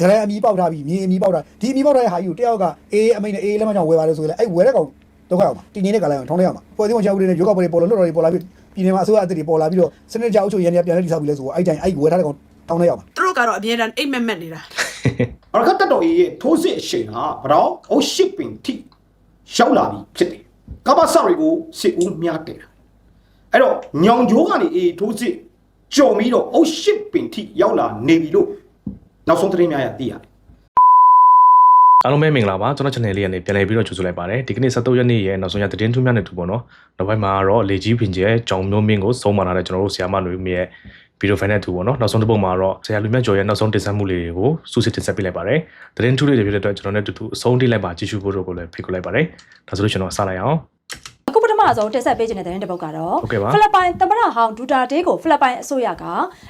ဂရန်အမီပေါက်ထားပြီးမြေအမီပေါက်ထားဒီအမီပေါက်ထားတဲ့ဟာကြီးကိုတယောက်ကအေးအမိန်နဲ့အေးလက်မကြောင့်ဝယ်ပါလို့ဆိုရင်လည်းအဲ့ဝယ်တဲ့ကောင်ဒုက္ခရောက်မှာတင်းနေတဲ့ကလည်းထောင်းနေရမှာပေါ်သေးဝင်ချောက်တွေနဲ့ရွေးကောက်ပွဲတွေပေါ်လို့လွတ်တော်တွေပေါ်လာပြီးပြည်နယ်မှာအစိုးရအသစ်တွေပေါ်လာပြီးတော့စနစ်ကြောက်အုပ်ချုပ်ရေးနေပြန်လဲတိဆောက်ပြီးလဲဆိုတော့အဲ့တိုင်းအဲ့ဝယ်ထားတဲ့ကောင်ထောင်းနေရမှာသူတို့ကတော့အမြဲတမ်းအိတ်မက်မက်နေတာအရကတ်တော်ရဲ့ထိုးစစ်အရှိန်ဟာဘရောအိုရှစ်ပင်ထိရောက်လာပြီဖြစ်တယ်ကမ္ဘာစတွေကိုစစ်ဦးများတယ်အဲ့တော့ညောင်ဂျိုးကနေအေးထိုးစစ်ကြုံပြီးတော့အိုရှစ်ပင်ထိရောက်လာနေပြီလို့ နောက်ဆုံးသတင်းများရသိရတယ်အားလုံးပဲမင်္ဂလာပါကျွန်တော် channel လေးကနေပြန်လည်ပြီးတော့ကြိုဆိုလိုက်ပါတယ်ဒီကနေ့23ရက်နေ့ရဲ့နောက်ဆုံးရသတင်းထူးများနဲ့တူပေါ့နော်နောက်ပိုင်းမှာတော့လေကြီးဖင်ကျဲကြောင်မျိုးမင်းကိုစုံမလာတဲ့ကျွန်တော်တို့ဆရာမလူမျိုးရဲ့ဗီဒီယိုဖိုင်နဲ့တူပေါ့နော်နောက်ဆုံးတစ်ပုတ်မှာတော့ဆရာလူမြတ်ကျော်ရဲ့နောက်ဆုံးတင်ဆက်မှုလေးတွေကိုစူးစစ်တင်ဆက်ပေးလိုက်ပါတယ်သတင်းထူးလေးတွေဖြစ်တဲ့အတွက်ကျွန်တော်နဲ့တူတူအဆုံးထိလိုက်ပါကြည့်ရှုဖို့တို့ကိုလည်းဖိတ်ခေါ်လိုက်ပါတယ်ဒါဆိုလို့ကျွန်တော်စလိုက်အောင်အခုပထ မဆုံးတင်ဆက်ပေးခြင်းတဲ့တဲ့တစ်ပုဒ်ကတော့ဟုတ်ကဲ့ပါဖိလစ်ပိုင်သမ္မတဟောင်းဒူတာတေးကိုဖိလစ်ပိုင်အစိုးရက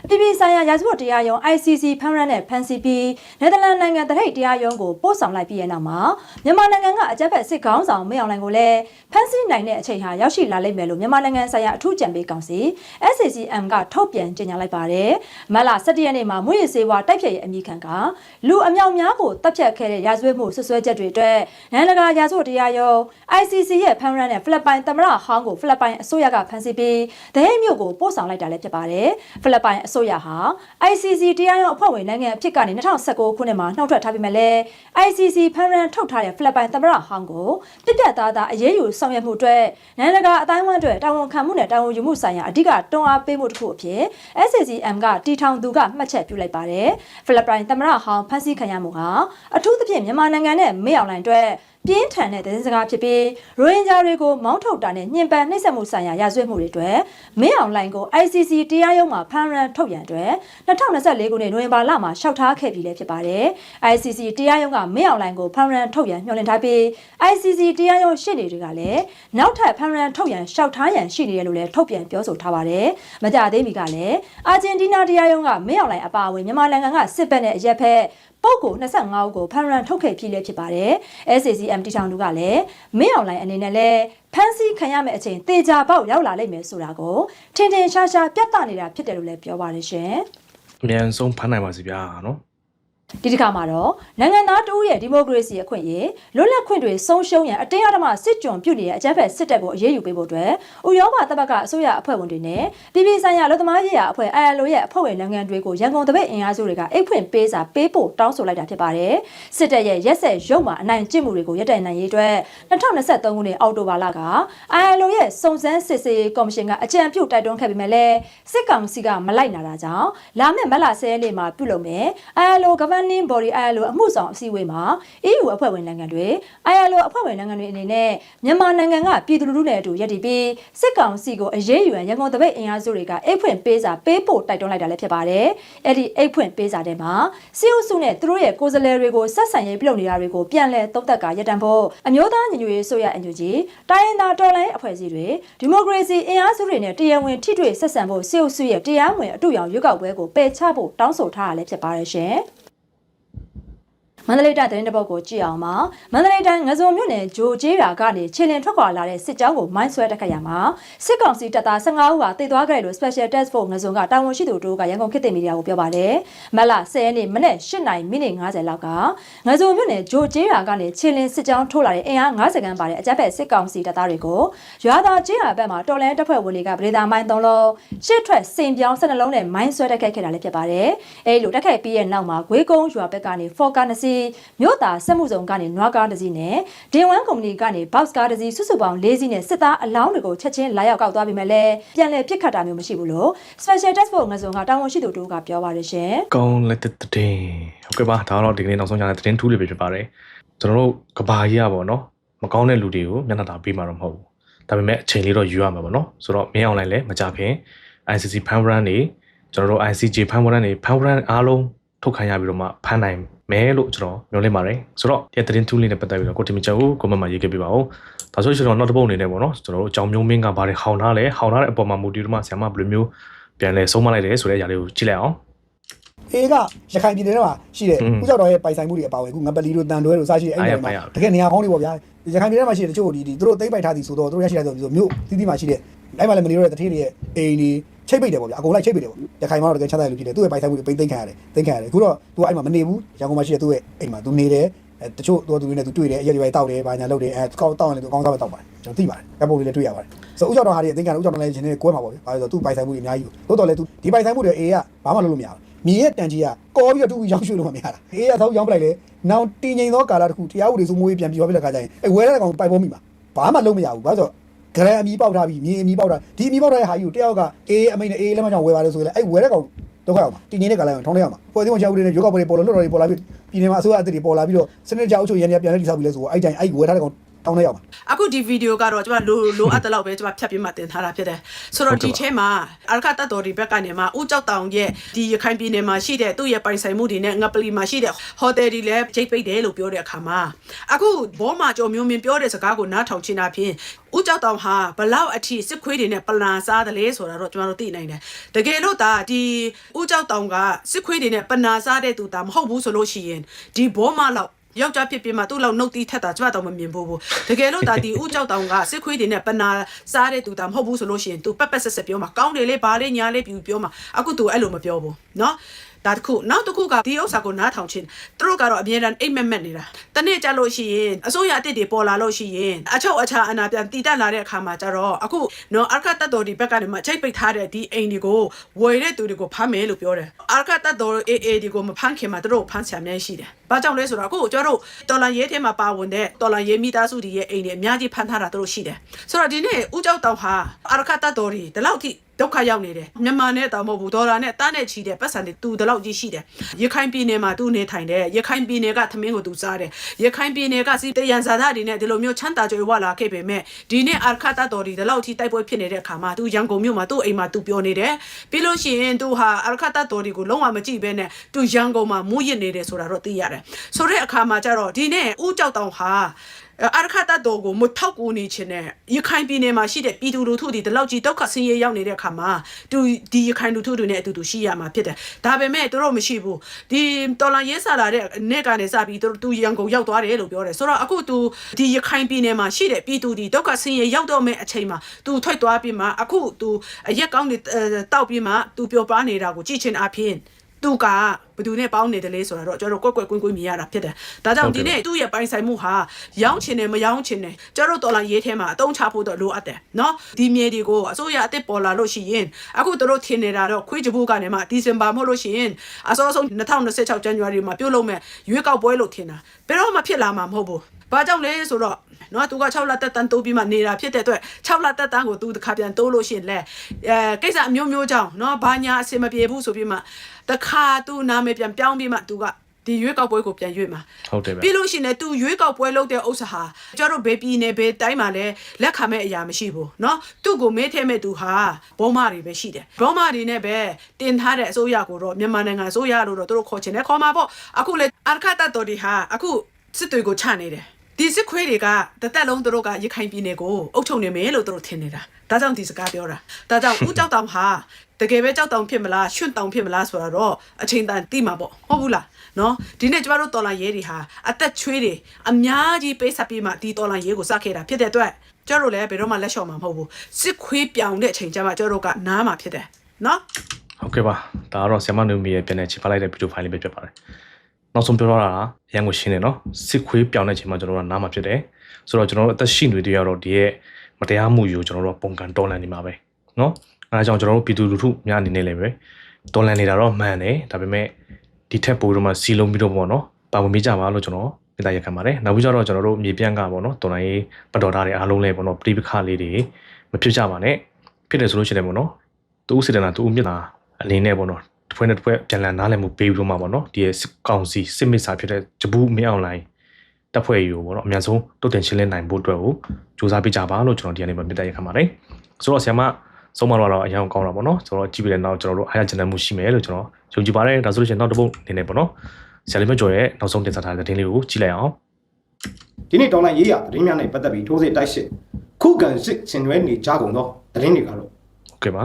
အပြည်ပြည်ဆိုင်ရာရာဇဝတ်တရားရုံး ICC ဖမ်းရမ်းနဲ့ဖမ်းဆီးပြီးနယ်သာလန်နိုင်ငံတထိတ်တရားရုံးကိုပို့ဆောင်လိုက်ပြီးတဲ့နောက်မှာမြန်မာနိုင်ငံကအကြမ်းဖက်စစ်ခေါင်းဆောင်မင်းအောင်လှိုင်ကိုလည်းဖမ်းဆီးနိုင်တဲ့အချိန်ဟာရောက်ရှိလာလိမ့်မယ်လို့မြန်မာနိုင်ငံဆိုင်ရာအထူးကြံပေးကောင်စီ SCCM ကထုတ်ပြန်ကြေညာလိုက်ပါတယ်။မတ်လ17ရက်နေ့မှာမွေးရစေဝါတိုက်ဖြတ်ရေးအမိခံကလူအမြောက်များကိုတပ်ဖြတ်ခဲ့တဲ့ရာဇဝတ်မှုဆွဆွဲချက်တွေအတွက်နိုင်ငံတကာရာဇဝတ်တရားရုံး ICC ရဲ့ဖမ်းရမ်းနဲ့ဖိလစ်ပိုင်သမ္မတဟောင်းကိုဖိလစ်ပိုင်အစိုးရကဖမ်းဆီးပြီးဒဟိတ်မြို့ကိုပို့ဆောင်လိုက်တာလည်းဖြစ်ပါတယ်။ဖိလစ်ပိုင်အစိုးရဟာ ICC တရားရုံးအဖွဲ့ဝင်နိုင်ငံအဖြစ်ကနေ2019ခုနှစ်မှာနှောက်ထွက်ထားပြီးမှလည်း ICC ဖမ်းရမ်းထုတ်ထားတဲ့ဖိလစ်ပိုင်သမ္မတဟောင်းကိုပြစ်ပြတ်သားသားအရေးယူဆောင်ရွက်မှုအတွက်နိုင်ငံတကာအတိုင်းအဝန်းအတွက်တာဝန်ခံမှုနဲ့တာဝန်ယူမှုဆိုင်ရာအဓိကတွန်းအားပေးမှုတစ်ခုအဖြစ် SCCM ကတီထောင်သူကမှတ်ချက်ပြုလိုက်ပါတယ်။ဖိလစ်ပိုင်သမ္မတဟောင်းဖမ်းဆီးခံရမှုဟာအထူးသဖြင့်မြန်မာနိုင်ငံနဲ့မေအောင်လိုင်အတွက် ပြင်းထန်တဲ့သတင်းစကားဖြစ်ပြီးရိုဟင်ဂျာတွေကိုမောင်းထုတ်တာနဲ့ညှဉ်းပန်းနှိပ်စက်မှုဆိုင်ရာရာဇဝတ်မှုတွေအတွက်မင်းအောင်လှိုင်ကို ICC တရားရုံးမှာဖမ်းရန်ထုတ်ရန်အတွက်2024ခုနှစ်နိုဝင်ဘာလမှာရှောက်ထားခဲ့ပြီးလည်းဖြစ်ပါတယ်။ ICC တရားရုံးကမင်းအောင်လှိုင်ကိုဖမ်းရန်ထုတ်ရန်ညှော်လင့်ထားပြီး ICC တရားရုံးရှေ့နေတွေကလည်းနောက်ထပ်ဖမ်းရန်ထုတ်ရန်ရှောက်ထားရန်ရှိနေတယ်လို့လည်းထုတ်ပြန်ပြောဆိုထားပါတယ်။မကြသေးမီကလည်းအာဂျင်တီးနားတရားရုံးကမင်းအောင်လှိုင်အပါအဝင်မြန်မာနိုင်ငံကစစ်ဘက်နဲ့အရက်ဖက် ပုတ်ကို25ဦးကိုဖမ်းရန်ထုတ်ခဲ့ပြီးလည်းဖြစ်ပါတယ်။ SCCM တီထောင်လူကလည်းမင်းအောင်လိုင်းအနေနဲ့လည်းဖမ်းဆီးခံရမယ့်အချိန်တေချာပေါက်ရောက်လာလိမ့်မယ်ဆိုတာကိုထင်ထင်ရှားရှားပြသနေတာဖြစ်တယ်လို့လည်းပြောပါတယ်ရှင်အမြန်ဆုံးဖမ်းနိုင်ပါစီဗျာနော်။ ဒီတစ်ခါမှာတော့နိုင်ငံသားတဦးရဲ့ဒီမိုကရေစီအခွင့်အရေးလွတ်လပ်ခွင့်တွေဆုံးရှုံးရန်အတင်းအဓမ္မစစ်ကြုံပြုနေတဲ့အကြမ်းဖက်စစ်တပ်ကိုအရေးယူပေးဖို့အတွက်ဥရောပသမဂ္ဂအစိုးရအဖွဲ့ဝင်တွေနဲ့ပြည်ပြည်ဆိုင်ရာလူသမားရေးရာအဖွဲ့ ILO ရဲ့အဖွဲ့ဝင်နိုင်ငံတွေကိုရန်ကုန်တပိတ်အင်အားစုတွေကအိတ်ဖွင့်ပေးစာပေးဖို့တောင်းဆိုလိုက်တာဖြစ်ပါတယ်။စစ်တပ်ရဲ့ရက်ဆက်ရုပ်မှအနိုင်ကျင့်မှုတွေကိုရပ်တန့်နိုင်ရေးအတွက်2023ခုနှစ်အောက်တိုဘာလက ILO ရဲ့စုံစမ်းစစ်ဆေးရေးကော်မရှင်ကအကြံပြုတိုက်တွန်းခဲ့ပေမဲ့လည်းစစ်ကောင်စီကမလိုက်နာတာကြောင့်လာမယ့်မတ်လ10ရက်နေ့မှာပြုလုပ်မယ် ILO governing body ILO အမှုဆောင်အစည်းအဝေးမှာ EU အဖွဲ့ဝင်နိုင်ငံတွေ ILO အဖွဲ့ဝင်နိုင်ငံတွေအနေနဲ့မြန်မာနိုင်ငံကပြည်သူလူထုနဲ့အတူရပ်တည်ပြီးစစ်ကောင်စီကိုအရေးယူရန်ရန်ကုန်တပိတ်အင်အားစုတွေကအိတ်ဖွင့်ပေးစာပေးဖို့တိုက်တွန်းလိုက်တာလည်းဖြစ်ပါတယ်။အဲ့ဒီအိတ်ဖွင့်ပေးစာထဲမှာစီအုပ်စုနဲ့သူတို့ရဲ့ကိုယ်စားလှယ်တွေကိုဆက်ဆံရေးပြုလုပ်နေတာတွေကိုပြန်လည်သုံးသပ်ကာရပ်တန့်ဖို့အမျိုးသားညီညွတ်ရေးဆိုရအန်ယူဂျီတိုင်းရင်းသားတော်လှန်ရေးအဖွဲ့အစည်းတွေဒီမိုကရေစီအင်အားစုတွေနဲ့တရားဝင်ထိတွေ့ဆက်ဆံဖို့စီအုပ်စုရဲ့တရားဝင်အတူရောင်ရွေးကောက်ပွဲကိုပယ်ချဖို့တောင်းဆိုထားတာလည်းဖြစ်ပါတယ်ရှင်။ မန္တလေးတိုင်းသတင်းတစ်ပုဒ်ကိုကြည့်အောင်ပါမန္တလေးတိုင်းငစုံမြို့နယ်ဂျိုကျေးရာကနေခြေလင်ထွက်ခွာလာတဲ့စစ်ကြောင်းကိုမိုင်းဆွဲတက်ခတ်ရမှာစစ်ကောင်စီတပ်သား15ဦးဟာတိတ်သွားခဲ့တယ်လို့ Special Task Force ငစုံကတာဝန်ရှိသူတို့ကရန်ကုန်ခေတ်သစ်မီဒီယာကိုပြောပါတယ်မတ်လ10ရက်နေ့မနေ့8နိုင်မိနစ်50လောက်ကငစုံမြို့နယ်ဂျိုကျေးရာကနေခြေလင်စစ်ကြောင်းထိုးလာတဲ့အင်အား90ခန်းပါတဲ့အကြမ်းဖက်စစ်ကောင်စီတပ်သားတွေကိုရွာသားကျေးရာဘက်မှာတော်လန်တပ်ဖွဲ့ဝင်တွေကဗဒေတာမိုင်း3လုံးရှစ်ထွက်စင်ပြောင်း12လုံးနဲ့မိုင်းဆွဲတက်ခတ်ခဲ့တာလည်းဖြစ်ပါတယ်အဲလိုတက်ခတ်ပြီးရဲ့နောက်မှာဂွေးကုန်းရွာဘက်ကနေဖော်ကာနစီမြို့သားစက်မှုစုံကနေနွားကားတစ်စီးနဲ့ဒင်ဝမ်ကုမ္ပဏီကနေဘောက်စ်ကားတစ်စီးစုစုပေါင်း၄စီးနဲ့စစ်သားအလောင်းတွေကိုချက်ချင်းလာရောက်ကောက်သွားပြီးမှလည်းပြန်လည်ပြစ်ခတ်တာမျိုးမရှိဘူးလို့ Special Task Force ငစုံကတာဝန်ရှိသူတို့ကပြောပါတယ်ရှင်ကောင်းလက်တဲ့တဲ့ဟုတ်ကဲ့ပါဒါတော့ဒီကနေ့နောက်ဆုံးရတဲ့သတင်းထူးလေးပဲဖြစ်ပါတယ်ကျွန်တော်တို့ကဘာကြီးရပါတော့မကောင်းတဲ့လူတွေကိုမျက်နှာသာပေးမှာတော့မဟုတ်ဘူးဒါပေမဲ့အချိန်လေးတော့ယူရမှာပါနော်ဆိုတော့မင်းအောင်လိုက်လဲမကြခင် ICC ဖန်ဘရန်နေကျွန်တော်တို့ ICJ ဖန်ဘရန်နေဖန်ဘရန်အားလုံး ထုတ်ခံရပြီးတော့မှဖန်နိုင်မယ်လို့ကျွန်တော်မျှော်လင့်ပါတယ်ဆိုတော့ဒီသတင်းထူးလေးနဲ့ပတ်သက်ပြီးတော့ကိုတင်မချောကိုမမရေးခဲ့ပြပါဦးဒါဆိုရင်ကျွန်တော်နောက်တစ်ပုတ်အနေနဲ့ပေါ့နော်ကျွန်တော်တို့အကြောင်းမျိုးမင်းကဘာတွေဟောင်းထားလဲဟောင်းထားတဲ့အပေါ်မှာမူတည်တော့မှဆရာမဘယ်လိုမျိုးပြန်လဲဆုံးမလိုက်တယ်ဆိုတဲ့အရာလေးကိုကြည့်လိုက်အောင်အေးကရခိုင်ပြည်နယ်ထဲမှာရှိတဲ့อืมဥကြောက်တော်ရဲ့ပိုင်ဆိုင်မှုတွေအပါအဝင်အခုငပလီတို့တန်တွဲတို့စရှိတဲ့အဲ့ဒီအားရပါမှာရတကယ်နေရာကောင်းတွေပေါ့ဗျာရခိုင်ပြည်နယ်ထဲမှာရှိတဲ့တချို့ဒီဒီသူတို့သိမ့်ပိုက်ထားသည်ဆိုတော့သူတို့ရရှိလိုက်ဆိုပြီးမြို့တိတိမှရှိတဲ့အဲ့မှာလည်းမနေတော့တဲ့တထေးတွေရဲ့အိမ်တွေ ချိတ်ပိတ်တယ်ပေါ့ဗျာအကုန်လိုက်ချိတ်ပိတ်တယ်ပေါ့ရခိုင်မှာတော့တကယ်ချမ်းသာတယ်လို့ဖြစ်တယ်သူ့ရဲ့ပိုင်ဆိုင်မှုတွေပိတ်သိမ်းခံရတယ်သိမ်းခံရတယ်အခုတော့သူကအဲ့မှာမနေဘူးရန်ကုန်မှာရှိတဲ့သူ့ရဲ့အိမ်မှာသူနေတယ်အဲတချို့သူသူတွေနဲ့သူတွေ့တယ်အရက်တွေပဲတောက်တယ်ဘာညာလုပ်တယ်အဲကောက်တောက်ရင်လည်းသူအကောင်းစားပဲတောက်ပါတယ်ကျွန်တော်သိပါတယ်ဓာတ်ပုံတွေလည်းတွေ့ရပါတယ်ဆိုဥကြောက်တော်ဟာတွေအသိခံဥကြောက်တော်လည်းရှင်နေကွဲမှာပေါ့ဗျာဘာလို့လဲဆိုတော့သူ့ပိုင်ဆိုင်မှုတွေအများကြီးကိုတိုးတော်လည်းသူဒီပိုင်ဆိုင်မှုတွေအေးကဘာမှလုပ်လို့မရဘူးမြေရဲ့တန်ကြီးကကောပြီးတော့တူပြီးရောင်းရွှေ့လို့မရတာအေးကသောက်ရောင်းပလိုက်လေနောင်တည်ငြိမ်သောကာလတစ်ခုတရားဥပဒေစိုးမိုးရေးပြန်ပြီးသွားပြီတဲ့ခါကျရင်အဲဝဲတဲ့ကောင်ပိုက်ပေါ်မိမှာဘာမှလုပ်မရဘူးဘာလို့ဆိုတော့ ဂရန်အမီပေါက်ထားပြီးမြေအမီပေါက်ထားဒီအမီပေါက်ထားတဲ့ဟာကြီးကိုတယောက်ကအေးအမိန်နဲ့အေးလက်မကြောင့်ဝယ်ပါလို့ဆိုရင်အဲ့ဝယ်တဲ့ကောင်ဒုက္ခရောက်မှာတင်းနေတဲ့ကလည်းထောင်းနေရမှာပေါ်သေးဝင်ချောက်တွေနဲ့ရုပ်ောက်တွေပေါ်လို့လွတ်တော်တွေပေါ်လာပြီးပြည်နယ်မှာအစိုးရအသစ်တွေပေါ်လာပြီးတော့စနစ်ကြအုပ်ချုပ်ရေးနေပြန်လဲတိဆောက်ပြီးလဲဆိုတော့အဲ့တိုင်းအဲ့ဝယ်ထားတဲ့ကောင် ထောင်းနေရမှာအခုဒီဗီဒီယိုကတော့ကျွန်မလိုလိုအပ်တဲ့လောက်ပဲကျွန်မဖြတ်ပြီးမှတင်ထားတာဖြစ်တယ်ဆိုတော့ဒီထဲမှာအရခတတော်ဒီဘက်ကနေမှဦးကြောက်တောင်ရဲ့ဒီရခိုင်ပြည်နယ်မှာရှိတဲ့သူ့ရဲ့ပိုင်ဆိုင်မှုတွေနဲ့ငပလီမှာရှိတဲ့ဟိုတယ်တွေလည်းချိတ်ပိတ်တယ်လို့ပြောတဲ့အခါမှာအခုဘောမှာကြော်မျိုးမြင်ပြောတဲ့စကားကိုနားထောင်ချင်တာဖြင့်ဦးကြောက်တောင်ဟာဘလောက်အထိစစ်ခွေးတွေနဲ့ပလန်စားတယ်လေဆိုတာတော့ကျွန်တော်တို့သိနိုင်တယ်တကယ်လို့ဒါဒီဦးကြောက်တောင်ကစစ်ခွေးတွေနဲ့ပနာစားတဲ့သူဒါမဟုတ်ဘူးဆိုလို့ရှိရင်ဒီဘောမှာလောက် ယောက်ျားဖြစ်ဖြစ်မှသူ့လောက်နှုတ်တီးထက်တာကျမတော့မမြင်ဘူးဘူးတကယ်လို့ဒါဒီဥကြောက်တောင်ကစစ်ခွေးတွေနဲ့ပနာစားတဲ့သူတာမဟုတ်ဘူးဆိုလို့ရှိရင် तू ပက်ပက်ဆက်ဆက်ပြောမှာကောင်းတယ်လေဘာလေညာလေပြူပြောမှာအခု तू အဲ့လိုမပြောဘူးเนาะ ဒါတခုနောက်တစ်ခုကဒီဥစ္စာကိုနားထောင်ချင်းသူတို့ကတော့အမြဲတမ်းအိမ်မက်မက်နေတာတနေ့ကြလို့ရှိရင်အစိုးရအစ်စ်တွေပေါ်လာလို့ရှိရင်အချုပ်အခြာအနာပြန်တည်တက်လာတဲ့အခါမှာကျတော့အခုနော်အာခတ်တတ်တော်ဒီဘက်ကနေမှချိတ်ပိတ်ထားတဲ့ဒီအိမ်တွေကိုဝယ်တဲ့သူတွေကိုဖမ်းမယ်လို့ပြောတယ်အာခတ်တတ်တော်အေးအေးဒီကိုမဖမ်းခင်မှာသူတို့ဖမ်းဆရာများရှိတယ်ဘာကြောင့်လဲဆိုတော့အခုကျွန်တော်တို့တော်လန်ရဲထဲမှာပါဝင်တဲ့တော်လန်ရဲမိသားစုတွေရဲ့အိမ်တွေအများကြီးဖမ်းထားတာသူတို့ရှိတယ်ဆိုတော့ဒီနေ့ဦးကျောက်တောင်ဟာအာခတ်တတ်တော်ဒီဒီလောက်ထိ ဒုက္ခရောက်နေတယ်မြန်မာနဲ့တောင်မဟုတ်ဘူးဒေါ်လာနဲ့တားနဲ့ချီတဲ့ပတ်စံတွေတူတလောက်ကြီးရှိတယ်ရခိုင်ပြည်နယ်မှာသူနေထိုင်တယ်ရခိုင်ပြည်နယ်ကသမင်းကိုသူစားတယ်ရခိုင်ပြည်နယ်ကစီတရန်ဇာတာတွေနဲ့ဒီလိုမျိုးချမ်းသာကြွယ်ဝလာခဲ့ပေမဲ့ဒီနေ့အာခတ်တတော်ဒီဒီလောက်ထိတိုက်ပွဲဖြစ်နေတဲ့အခါမှာသူရန်ကုန်မြို့မှာသူ့အိမ်မှာသူပြောနေတယ်ပြီးလို့ရှိရင်သူဟာအာခတ်တတော်ဒီကိုလုံးဝမကြည့်ဘဲနဲ့သူရန်ကုန်မှာမူးယစ်နေတယ်ဆိုတာတော့သိရတယ်ဆိုတဲ့အခါမှာကျတော့ဒီနေ့ဦးကြောက်တောင်ဟာ အာရခတတော်ကိုမထောက်ကူနေခြင်းနဲ့ရခိုင်ပြည်နယ်မှာရှိတဲ့ပြည်သူလူထုတွေဒီလောက်ကြီးဒုက္ခဆင်းရဲရောက်နေတဲ့အခါမှာသူဒီရခိုင်လူထုတွေနဲ့အတူတူရှိရမှာဖြစ်တယ်ဒါပေမဲ့သူတို့မရှိဘူးဒီတော်လန်ရေးဆလာတဲ့နေ့ကနေစပြီးသူသူရန်ကုန်ရောက်သွားတယ်လို့ပြောတယ်ဆိုတော့အခုသူဒီရခိုင်ပြည်နယ်မှာရှိတဲ့ပြည်သူတွေဒုက္ခဆင်းရဲရောက်တော့မဲ့အချိန်မှာသူထွက်သွားပြီးမှအခုသူအရက်ကောင်းတွေတောက်ပြီးမှသူပျော်ပါနေတာကိုကြည့်ချင်အဖြစ် သူကဘယ်သူနဲ့ပေါင်းနေတယ်လဲဆိုတာတော့ကျွန်တော်တို့ကွက်ကွက်ကွင်းကွင်းမြင်ရတာဖြစ်တယ်။ဒါကြောင့်ဒီနေ့သူ့ရဲ့ပိုင်ဆိုင်မှုဟာရောင်းချင်တယ်မရောင်းချင်တယ်ကျွန်တော်တို့တော်လိုင်းရေးထဲမှာအတုံးချဖို့တော့လိုအပ်တယ်။နော်ဒီမြေတွေကိုအစိုးရအစ်စ်ပေါ်လာလို့ရှိရင်အခုတို့ထင်နေတာတော့ခွေးကြဘူးကနေမှဒီဇင်ဘာမဟုတ်လို့ရှိရင်အစောဆုံး2026ဇန်နဝါရီမှာပြုတ်လို့မဲ့ရွေးကောက်ပွဲလို့ထင်တာ။ဘယ်တော့မှဖြစ်လာမှာမဟုတ်ဘူး။ ဘာကြောင့်လဲဆိုတော့နော်သူက6လတက်တန်းတိုးပြီးမှနေတာဖြစ်တဲ့အတွက်6လတက်တန်းကိုသူတစ်ခါပြန်တိုးလို့ရှိရင်လဲအဲကိစ္စအမျိုးမျိုးကြောင့်နော်ဘာညာအဆင်မပြေဘူးဆိုပြီးမှတစ်ခါသူနာမည်ပြန်ပြောင်းပြီးမှသူကဒီရွေးကောက်ပွဲကိုပြန်ရွေးမှာ ဟုတ်တယ်ဗျ ပြီးလို့ရှိရင်လည်းသူရွေးကောက်ပွဲလုပ်တဲ့ဥစ္စာဟာကျတို့ဘေးပြည်နယ်ဘေးတိုင်းမှာလည်းလက်ခံမဲ့အရာမရှိဘူးเนาะသူ့ကိုမေးထဲမဲ့သူဟာဘောမတွေပဲရှိတယ်ဘောမတွေနဲ့ပဲတင်ထားတဲ့အစိုးရကိုတော့မြန်မာနိုင်ငံအစိုးရလို့တော့သူတို့ခေါ်ချင်တယ်ခေါ်မှာပေါ့အခုလေအာခတ်တတော်ဒီဟာအခုစစ်တွေကိုချနေတယ် ဒီစစ်ခွေးတွေကတသက်လုံးသူတို့ကရခိုင်ပြည်နယ်ကိုအုပ်ချုပ်နေမယ်လို့သူတို့ထင်နေတာဒါကြောင့်ဒီစကားပြောတာဒါကြောင့်ဦးကြောက်တောင်ဟာတကယ်ပဲကြောက်တောင်ဖြစ်မလားရွှွန့်တောင်ဖြစ်မလားဆိုတော့အချိန်တန်တိမှာပေါ့ဟုတ်ဘူးလားနော်ဒီနေ့ကျမတို့တော်လာရဲတွေဟာအသက်ချွေးတွေအများကြီးပေးဆက်ပြီးမှဒီတော်လာရဲကိုစခဲ့တာဖြစ်တဲ့အတွက်ကျတို့လည်းဘယ်တော့မှလက်လျှော့မှာမဟုတ်ဘူးစစ်ခွေးပြောင်တဲ့အချိန်ကျမှကျတို့ကနားမှာဖြစ်တယ်နော်ဟုတ်ကဲ့ပါဒါကတော့ဆ iam နူမီရဲ့ပြန်နေချစ်ပါလိုက်တဲ့ဗီဒီယိုဖိုင်လေးပဲဖြစ်ပါတယ် နောက်ဆုံးပြောတော့တာရန်ကိုရှင်းတယ်နော်စစ်ခွေးပြောင်းတဲ့အချိန်မှာကျွန်တော်တို့ကနားမှာဖြစ်တယ်ဆိုတော့ကျွန်တော်တို့အသက်ရှိနေတွေကတော့ဒီရဲ့မတရားမှုယူကျွန်တော်တို့ကပုံကန်တော်လန်နေမှာပဲနော်အဲဒါကြောင့်ကျွန်တော်တို့ပြည်သူလူထုများအနေနဲ့လည်းပဲတော်လန်နေတာတော့မှန်တယ်ဒါပေမဲ့ဒီထက်ပိုတော့မှစီလုံးပြီးတော့ပေါ့နော်ပါဝင်မိကြပါလို့ကျွန်တော်မေတ္တာရက်ခံပါတယ်နောက်ပြီးတော့ကျွန်တော်တို့မြေပြန့်ကပေါ့နော်တော်လိုင်းရေးပတ်တော်သားတွေအားလုံးလည်းပေါ့နော်ပြိပခလေးတွေမဖြစ်ကြပါနဲ့ဖြစ်တယ်ဆိုလို့ရှိရင်ပေါ့နော်သူဥစေတနာသူဥမြတ်တာအနေနဲ့ပေါ့နော် တစ်ဖွဲ့နဲ့တစ်ဖွဲ့ပြန်လည်နားလည်မှုပေးပြီးတော့မှပေါ့နော်ဒီရဲ့စစ်ကောင်စီစစ်မစ်စာဖြစ်တဲ့ဂျပူးမင်းအွန်လိုင်းတပ်ဖွဲ့ယူပေါ့နော်အများဆုံးတုတ်တင်ရှင်းလင်းနိုင်ဖို့အတွက်ကိုစူးစမ်းပေးကြပါလို့ကျွန်တော်ဒီနေ့မှာမေတ္တာရက်ခံပါတယ်ဆိုတော့ဆရာမဆုံးမတော့အရင်ကောင်းတာပေါ့နော်ဆိုတော့ကြည့်ပြီးတဲ့နောက်ကျွန်တော်တို့အားရကျန်တဲ့မှုရှိမယ်လို့ကျွန်တော်ယုံကြည်ပါတယ်ဒါဆိုလို့ရှိရင်နောက်တစ်ပုတ်အနေနဲ့ပေါ့နော်ဆရာလေးမကျော်ရဲ့နောက်ဆုံးတင်ဆက်ထားတဲ့သတင်းလေးကိုကြည့်လိုက်အောင်ဒီနေ့ဒေါ်လာရေးရသတင်းများနဲ့ပတ်သက်ပြီးထိုးစစ်တိုက်စစ်ခုခံစစ်ဆင်နွှဲနေကြကုန်သောသတင်းတွေကတော့ဟုတ်ကဲ့ပါ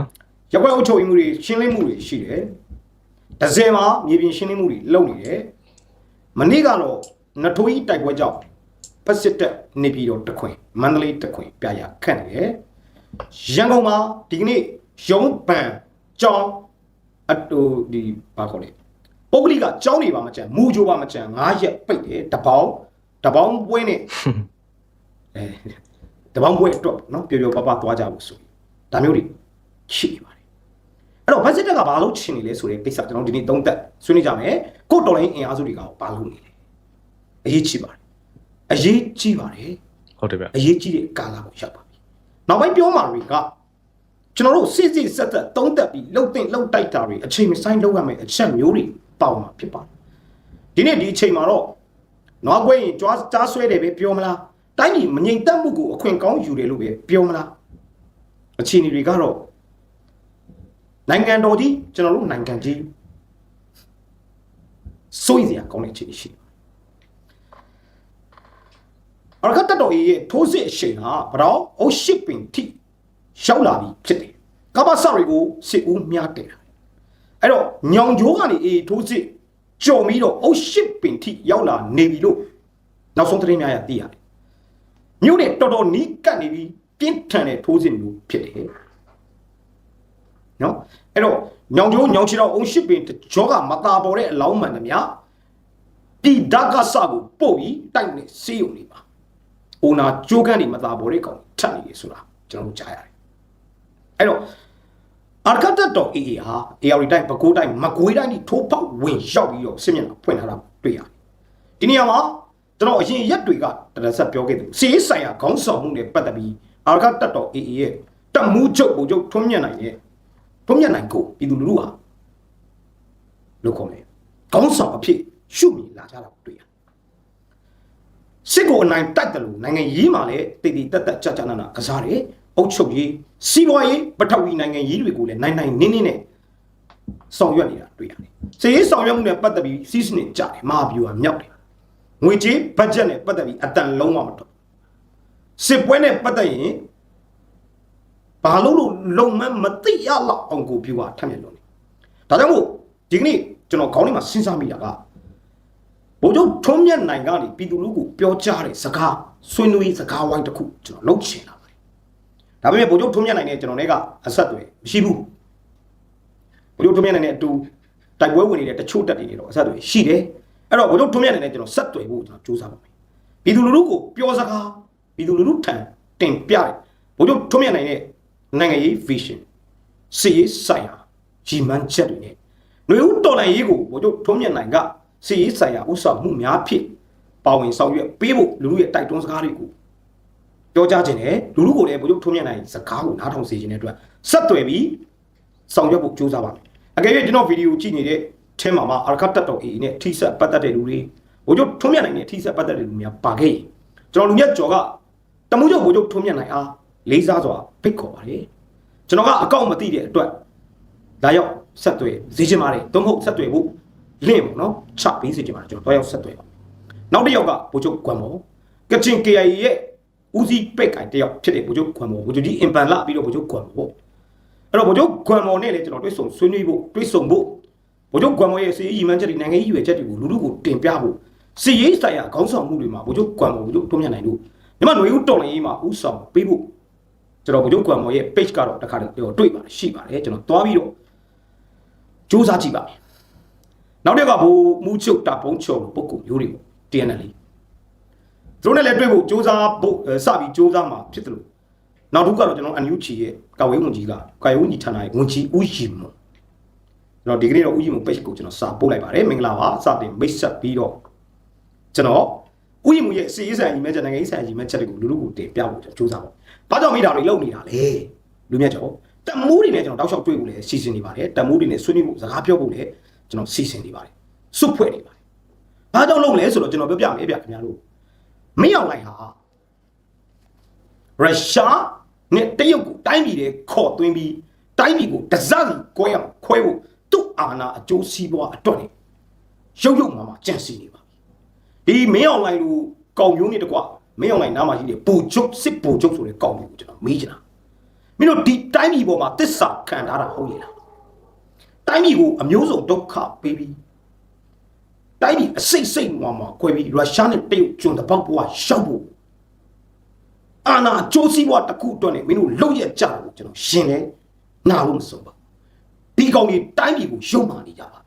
ရပ်ကွက်အုပ်ချုပ်ရေးမှုတွေရှင်းလင်းမှုတွေရှိတယ်။ တစ်စင်မှာမြေပြင်ရှင်းလင်းမှုတွေလုပ်နေတယ်။မနေ့ကတော့နထိုးကြီးတိုက်ပွဲကြောင့်ပစစ်တက်နေပြည်တော်တခွင်မန္တလေးတခွင်ပြရခန့်နေတယ်။ရန်ကုန်မှာဒီကနေ့ရုံးပန်ကြောင်းအတူဒီဘာခေါ်လဲပုဂ္ဂလိကကြောင်းနေပါမကြံမူကြိုပါမကြံ9ရက်ပိတ်တယ်တပေါင်းတပေါင်းပွဲနဲ့အဲတပေါင်းပွဲအတွက်နော်ပျော်ပျော်ပါပါသွားကြဖို့ဆိုရင်ဒါမျိုးတွေရှိနေပါတယ် အဲ့တော့ဘတ်ဂျက်ကဘာလို့ချင်နေလဲဆိုတဲ့ကိစ္စကျွန်တော်ဒီနေ့သုံးသက်ဆွေးနွေးကြမယ်ကိုတော်လိုင်းအင်အားစုတွေကဘာလို့နေလဲအရေးကြီးပါတယ်အရေးကြီးပါတယ်ဟုတ်တယ်ဗျအရေးကြီးတဲ့ကာလကိုရောက်ပါပြီ။နောက်ပိုင်းပြောမှာတွေကကျွန်တော်တို့စစ်စစ်ဆက်သက်သုံးသက်ပြီးလှုပ်တင်လှုပ်တိုက်တာတွေအချိန်မဆိုင်လှုပ်ရမယ်အချက်မျိုးတွေပေါမှာဖြစ်ပါတယ်။ဒီနေ့ဒီအချိန်မှာတော့နောက်ကွင်းရင်ကြွားကြားဆွဲတယ်ပဲပြောမလား။တိုင်းပြည်မငြိမ်သက်မှုကိုအခွင့်ကောင်းယူတယ်လို့ပဲပြောမလား။အခြေအနေတွေကတော့ နိုင်ငံတော်ကြီးကျွန်တော်တို့နိုင်ငံကြီးစိုးရိမ်စရာကောင်းတဲ့အခြေအနေရှိတယ်အရကတတော်ကြီးရဲ့ထိုးစစ်အရှိန်ဟာဘရောအုတ်ရှစ်ပင်ထိရောက်လာပြီဖြစ်တယ်ကမ္ဘာစတွေကိုစစ်ဦးမြားတယ်အဲ့တော့ညောင်ကြိုးကနေအေးထိုးစစ်ကြော်ပြီးတော့အုတ်ရှစ်ပင်ထိရောက်လာနေပြီလို့နောက်ဆုံးသတင်းများရသိရတယ်မြို့နဲ့တော်တော်နီးကပ်နေပြီးပြင်းထန်တဲ့ထိုးစစ်မျိုးဖြစ်တယ် နော်အဲ့တော့ညောင်ကြိုးညောင်ချီတော့အုတ်ရှစ်ပင်ကြောကမตาပေါ်တဲ့အလောင်းမှန်သမျှပြည်ဓာတ်ကစကိုပို့ပြီးတိုက်နေစေးုံနေပါအိုနာကြိုးကန်းနေမသားပေါ်တဲ့ကောင်ထပ်နေတယ်ဆိုတာကျွန်တော်တို့ကြားရတယ်အဲ့တော့အာကတ်တော်အေအေဟာ AR တိုင်းပကိုးတိုင်းမကွေးတိုင်းဒီထိုးပေါက်ဝင်ရောက်ပြီးတော့စစ်မျက်နှာဖွင့်ထားတာတွေ့ရတယ်ဒီနေရာမှာကျွန်တော်အရင်ရက်တွေကတရဆက်ပြောခဲ့တယ်စီးဆိုင်ရာခေါင်းဆောင်မှုနဲ့ပတ်သက်ပြီးအာကတ်တော်အေအေရဲ့တမှုချုပ်ပုံချုပ်ထွန်းမြတ်နိုင်ရဲ့ ထွန်းမြတ်နိုင်ကိုပြည်သူလူထုဟာလို့ခေါ်မယ်ခေါင်းဆောင်အဖြစ်ရှုမြင်လာကြတာကိုတွေ့ရတယ်စစ်ကိုအနိုင်တိုက်တယ်လို့နိုင်ငံရေးမှာလည်းတည်တည်တက်တက်ကြကြနာနာကစားတယ်အုပ်ချုပ်ရေးစီးပွားရေးပထဝီနိုင်ငံရေးတွေကိုလည်းနိုင်နိုင်နင်းနင်းနဲ့ဆောင်ရွက်နေတာတွေ့ရတယ်။စီးရေးဆောင်ရွက်မှုနဲ့ပတ်သက်ပြီးစီးစနစ်ကြတယ်မဟာဗျူဟာမြောက်တယ်။ငွေကြေးဘတ်ဂျက်နဲ့ပတ်သက်ပြီးအတန်လုံးဝမတော့စစ်ပွဲနဲ့ပတ်သက်ရင် ဘာလို့လို့လုံမမသိရလောက်အောင်ကိုပြူဟာထပ်မြက်လို့နေ။ဒါကြောင့်မို့ဒီကနေ့ကျွန်တော်ခေါင်းထဲမှာစဉ်းစားမိတာကဘိုးချုပ်ထုံးမြတ်နိုင်ကနေပြည်သူလူထုကိုပြောကြားတဲ့စကားဆွေးနွေးစကားဝိုင်းတစ်ခုကျွန်တော်လုပ်ချင်တာပါတယ်။ဒါပေမဲ့ဘိုးချုပ်ထုံးမြတ်နိုင်နဲ့ကျွန်တော်လည်းကအဆက်အသွယ်မရှိဘူး။ဘိုးချုပ်ထုံးမြတ်နိုင်နဲ့အတူတိုက်ပွဲဝင်နေတဲ့တချို့တက်တွေတော့အဆက်အသွယ်ရှိတယ်။အဲ့တော့ဘိုးချုပ်ထုံးမြတ်နိုင်နဲ့ကျွန်တော်ဆက်သွယ်ဖို့ကျွန်တော်စူးစမ်းပါမယ်။ပြည်သူလူထုကိုပြောစကားပြည်သူလူထုထံတင်ပြတယ်။ဘိုးချုပ်ထုံးမြတ်နိုင်နဲ့ နိုင်ငံရေး vision စီရေးဆိုင်ရာကြီးမှန်းချက်တွေနဲ့ຫນွေဦးတော်လိုင်ရေးကိုဘို့တို့ထုံးမြတ်နိုင်ကစီရေးဆိုင်ရာဥဆောင်မှုများဖြစ်ပါဝင်ဆောင်ရွက်ပေးဖို့လူလူရဲ့တိုက်တွန်းစကားတွေကိုပြောကြားခြင်းနဲ့လူလူကိုလည်းဘို့တို့ထုံးမြတ်နိုင်စကားကိုနားထောင်စေခြင်းတဲ့အတွက်ဆက်သွယ်ပြီးဆောင်ရွက်ဖို့ကြိုးစားပါမယ်အကယ်၍ကျွန်တော်ဗီဒီယိုကြည့်နေတဲ့ထဲမှာမှာအာရခတ်တက်တော်အေနဲ့ထိဆက်ပတ်သက်တဲ့လူတွေဘို့တို့ထုံးမြတ်နိုင်နဲ့ထိဆက်ပတ်သက်တဲ့လူများပါခဲ့ရင်ကျွန်တော်လူမြတ်ကျော်ကတမှုချုပ်ဘို့တို့ထုံးမြတ်နိုင်အား လေးစားစွာဖိတ်ခေါ်ပါတယ်ကျွန်တော်ကအကောင့်မသိတဲ့အတွက်ဒါရောက်ဆက်သွယ်ဈေးချင်ပါတယ်သုံးဖို့ဆက်သွယ်ဖို့လင့်ပေါ့နော်ချပေးစေချင်ပါတယ်ကျွန်တော်တော့ရောက်ဆက်သွယ်ပါနောက်တစ်ယောက်ကဘိုလ်ချုပ်ကွမ်မောကချင် KIA ရဲ့ဦးစီးပက်ကင်တစ်ယောက်ဖြစ်တဲ့ဘိုလ်ချုပ်ကွမ်မောဘိုလ်ချုပ်ကြီးအင်ပန်လာပြီးတော့ဘိုလ်ချုပ်ကွမ်မောပေါ့အဲ့တော့ဘိုလ်ချုပ်ကွမ်မောနဲ့လည်းကျွန်တော်တွေ့ဆုံဆွေးနွေးဖို့တွေ့ဆုံဖို့ဘိုလ်ချုပ်ကွမ်မောရဲ့စီအီမန်ချက်တွေနိုင်ငံရေးရွယ်ချက်တွေကိုလူလူကိုတင်ပြဖို့စီရေးဆိုင်ရာခေါင်းဆောင်မှုတွေမှာဘိုလ်ချုပ်ကွမ်မောဘိုလ်ချုပ်ထုံးမြတ်နိုင်တို့ညီမຫນွေဦးတော်လည်းရေးမှာဥဆောင်ပေးဖို့ ကျွန်တော်ဘိုလ်ချုပ်ကွမ်မောရဲ့ page ကတော့တစ်ခါတည်းတွေ့ပါတယ်ရှိပါတယ်ကျွန်တော်တွားပြီးတော့စူးစမ်းကြည့်ပါမယ်နောက်တစ်ခါဘိုးမူးချုပ်တာပုံးချုံပုဂ္ဂိုလ်မျိုးတွေပေါ့ TNL လေးသူတို့နဲ့လည်းတွေ့ဖို့စူးစမ်းဖို့အဲစပြီးစူးစမ်းမှာဖြစ်တယ်လို့နောက်တစ်ခုကတော့ကျွန်တော်အန်ယူချီရဲ့ကာဝေးဝန်ကြီးကကာဝေးဝန်ကြီးဌာနရဲ့ဝန်ကြီးဦးရီမွန်ကျွန်တော်ဒီကနေ့တော့ဦးရီမွန် page ကိုကျွန်တော်စာပို့လိုက်ပါတယ်မင်္ဂလာပါစတင်မိတ်ဆက်ပြီးတော့ကျွန်တော်ဦးရီမွန်ရဲ့စီရေးဆိုင်ကြီးမဲ့ချက်နိုင်ငံရေးဆိုင်ကြီးမဲ့ချက်တွေကိုလူလူကိုတင်ပြဖို့ကျွန်တော်စူးစမ်းပါ ဘာကြောင့်မိတာတွေလုံနေတာလဲလူမြတ်ကျော်တမူးတွေနဲ့ကျွန်တော်တောက်လျှောက်တွေ့ဖို့လည်းစီစဉ်နေပါတယ်တမူးတွေနဲ့ဆွေးနွေးဖို့စကားပြောဖို့လည်းကျွန်တော်စီစဉ်နေပါတယ်စွတ်ဖွဲ့နေပါတယ်ဘာကြောင့်လုပ်လဲဆိုတော့ကျွန်တော်ပြောပြမယ်ဗျခင်ဗျားတို့မင်းအောင်လိုက်ဟာရုရှားနဲ့တရုတ်ကိုတိုင်းပြည်တွေခေါ်သွင်းပြီးတိုင်းပြည်ကိုတစစီကွဲအောင်ခွဲဖို့သူ့အာဏာအကျိုးစီးပွားအတွက်နဲ့ရုပ်ရုပ်မှမှကြံစီနေပါပြီဒီမင်းအောင်လိုက်လူကောင်မျိုးနဲ့တကွ မင်းအောင်လိုက်နားမှာရှိတဲ့ပူချုပ်စစ်ပူချုပ်ဆိုတဲ့ကောင်မျိုးကိုကျွန်တော်မေးချင်တာမင်းတို့ဒီတိုင်းပြည်ပေါ်မှာတစ္ဆာခံထားတာဟုတ်ရဲ့လားတိုင်းပြည်ကိုအမျိုးစုံဒုက္ခပေးပြီးတိုင်းပြည်အစိတ်စိတ်မှမှာခွဲပြီးရုရှားနဲ့တရုတ်ကျွန်းတစ်ပေါက်ဘဝရှောက်ဖို့အာနာကြိုးစည်းဘဝတစ်ခုအတွက်နဲ့မင်းတို့လုံရကြတယ်လို့ကျွန်တော်ရှင်းလဲနာလို့မဆုံးပါဒီကောင်ကြီးတိုင်းပြည်ကိုရုံမာနေကြပါ